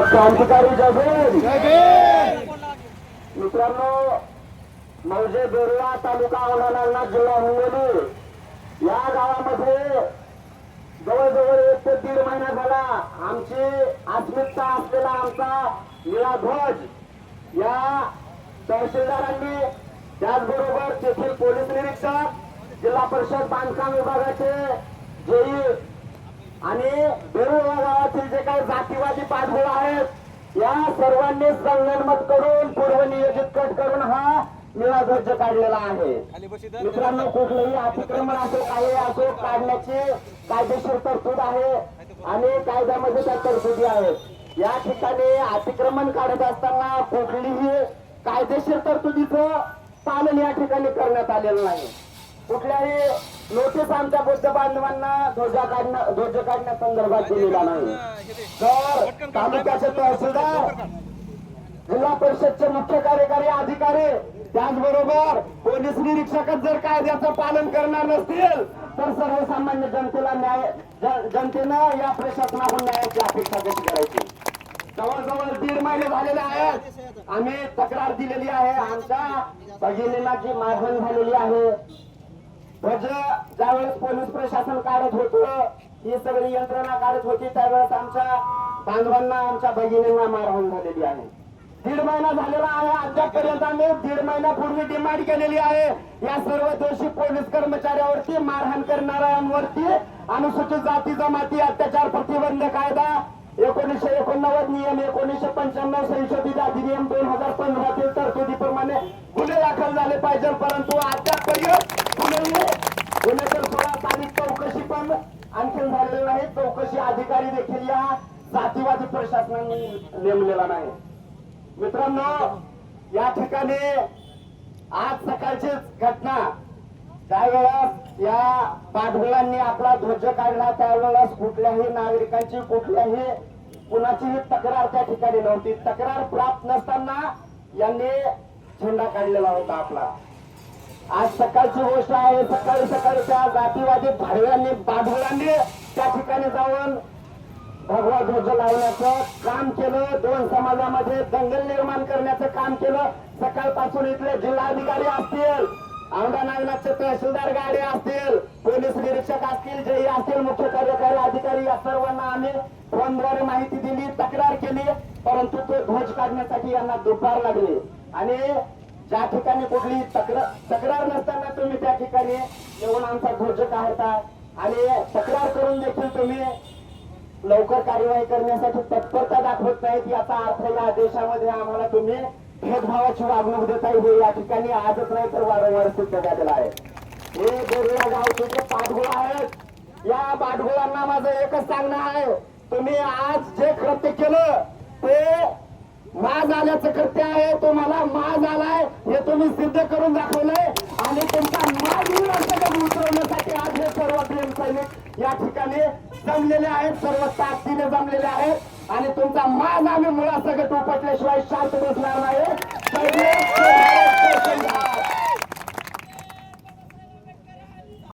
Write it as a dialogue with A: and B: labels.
A: क्रांतिकारी जगेल. मित्रांनो मौजे बेरुळा तालुका औरंगाबाद जिल्हा हिंगोली. या गावामध्ये जवळजवळ एक ते दीड महिना झाला आमची अस्मिता असलेला आमचा निळा ध्वज या तहसीलदारांनी त्याचबरोबर तेथील पोलीस निरीक्षक जिल्हा परिषद बांधकाम विभागाचे जेई आणि बेरुळा गावातील जे काही जातीवादी पाठबळ आहेत या सर्वांनी संगनमत करून पूर्वनियोजित कट करून हा निळा ध्वज काढलेला आहे. मित्रांनो कुठलंही अतिक्रमण असो काही असो काढण्याची कायदेशीर तरतूद आहे आणि कायद्यामध्ये त्या तरतुदी आहेत. या ठिकाणी अतिक्रमण काढत असताना कुठलीही कायदेशीर तरतुदीचं पालन या ठिकाणी करण्यात आलेलं नाही. कुठल्याही नोटीस आमच्या बौद्ध बांधवांना ध्वजा काढणं ध्वज काढण्या संदर्भात दिलेला नाही तर तालुक्याचे तहसीलदार जिल्हा परिषदचे मुख्य कार्यकारी अधिकारी त्याचबरोबर पोलीस निरीक्षकच जर कायद्याचं पालन करणार नसतील तर सर्वसामान्य जनतेला न्याय जनतेनं या प्रशासनाकडून न्यायाची अपेक्षा कशी करायची. जवळजवळ दीड महिने झालेले आहेत. आम्ही तक्रार दिलेली आहे. आमच्या भगिनीला जी मागणी झालेली आहे ध्वज ज्यावेळेस पोलीस प्रशासन काढत होत. ही सगळी यंत्रणा काढत होती. त्यावेळेस आमच्या बांधवांना आमच्या भगिनींना मारहाण झालेली आहे. दीड महिना झालेला आहे. अद्यापपर्यंत आम्ही दीड महिन्यापूर्वी डिमांड केलेली आहे. या सर्व दोषी पोलीस कर्मचाऱ्यावरती मारहाण करणाऱ्यांवरती अनुसूचित जाती जमाती अत्याचार प्रतिबंध कायदा एकोणीसशे एकोणनव्वद नियम एकोणीसशे पंच्याण्णव संशोधित अधिनियम दोन हजार पंधरातील तरतुदीप्रमाणे गुन्हे दाखल झाले पाहिजे. परंतु अद्यापर्यंत गुन्हे गुन्हे तर सोळा तारीख चौकशी पण आणखी झालेली नाही चौकशी अधिकारी देखील या जातीवादी प्रशासनाने नेमलेला नाही. मित्रांनो या ठिकाणी आज सकाळचीच घटना. त्यावेळेस या पाठबळांनी आपला ध्वज काढला. त्यावेळेस कुठल्याही नागरिकांची कुठल्याही कुणाचीही तक्रार त्या ठिकाणी नव्हती. तक्रार प्राप्त नसताना यांनी झेंडा काढलेला होता आपला. आज सकाळची गोष्ट आहे. सकाळी सकाळी त्या जातीवादी भाडव्यांनी बाढवळांनी त्या ठिकाणी जाऊन भगवा ध्वज लावण्याचं काम केलं. दोन समाजामध्ये दंगल निर्माण करण्याचं काम केलं. सकाळपासून इथले जिल्हाधिकारी असतील औंढा नागनाथचे तहसीलदार गाडे असतील पोलीस निरीक्षक असतील जेई असतील मुख्य कार्यकारी अधिकारी या सर्वांना आम्ही फोनद्वारे माहिती दिली तक्रार केली. परंतु तो ध्वज काढण्यासाठी यांना दुपार लागली. आणि ज्या ठिकाणी कुठली तक्रार तक्रार नसताना तुम्ही त्या ठिकाणी येऊन आमचा ध्वज काढता आणि तक्रार करून देखील तुम्ही लवकर कार्यवाही करण्यासाठी तत्परता दाखवत नाहीत याचा अर्थ या आदेशामध्ये आम्हाला तुम्ही भेदभावाची वागणूक देता आहे हे या ठिकाणी आजच नाही तर वारंवार सिद्ध झालेला आहे. हे बोरला गावचे जे पाठगोळ आहेत या पाठगोळांना माझं एकच सांगणं आहे. तुम्ही आज जे कृत्य केलं ते माज आल्याचं कृत्य आहे. तुम्हाला माज आलाय हे तुम्ही सिद्ध करून दाखवलंय. आणि तुमचा माज सगळं उतरवण्यासाठी आज हे सर्व भीम सैनिक या ठिकाणी जमलेले आहेत. सर्व ताकदीने जमलेले आहेत आणि तुमचा मान आम्ही मुळासकट उपटल्याशिवाय शांत बसणार नाही.